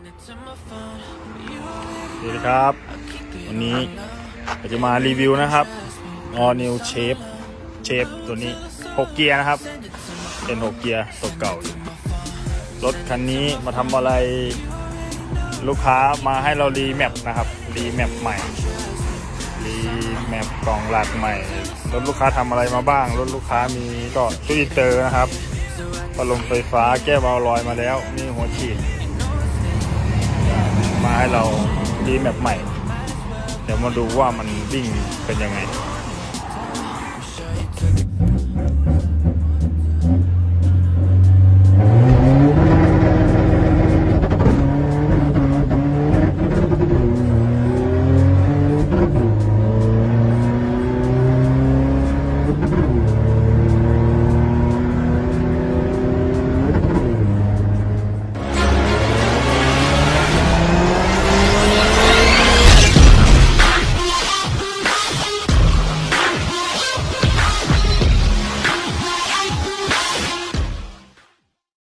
สวัสดีครับ วันนี้เราจะมารีวิวนะครับ All New Shape Shape ตัวนี้ 6 เกียร์นะครับ เป็น 6 เกียร์ตัวเก่าอยู่รถคันนี้มาทำอะไรลูกค้ามาให้เรารีแมปนะครับ รีแมปใหม่ รีแมปกล่องหลักใหม่ รถลูกค้าทำอะไรมาบ้าง รถลูกค้ามีก็ตู้อินเตอร์นะครับพัดลมไฟฟ้าแก้วาล์วลอยมาแล้ว มีหัวฉีด ให้เรารีแมปใหม่ เดี๋ยวมาดูว่ามันวิ่งเป็นยังไง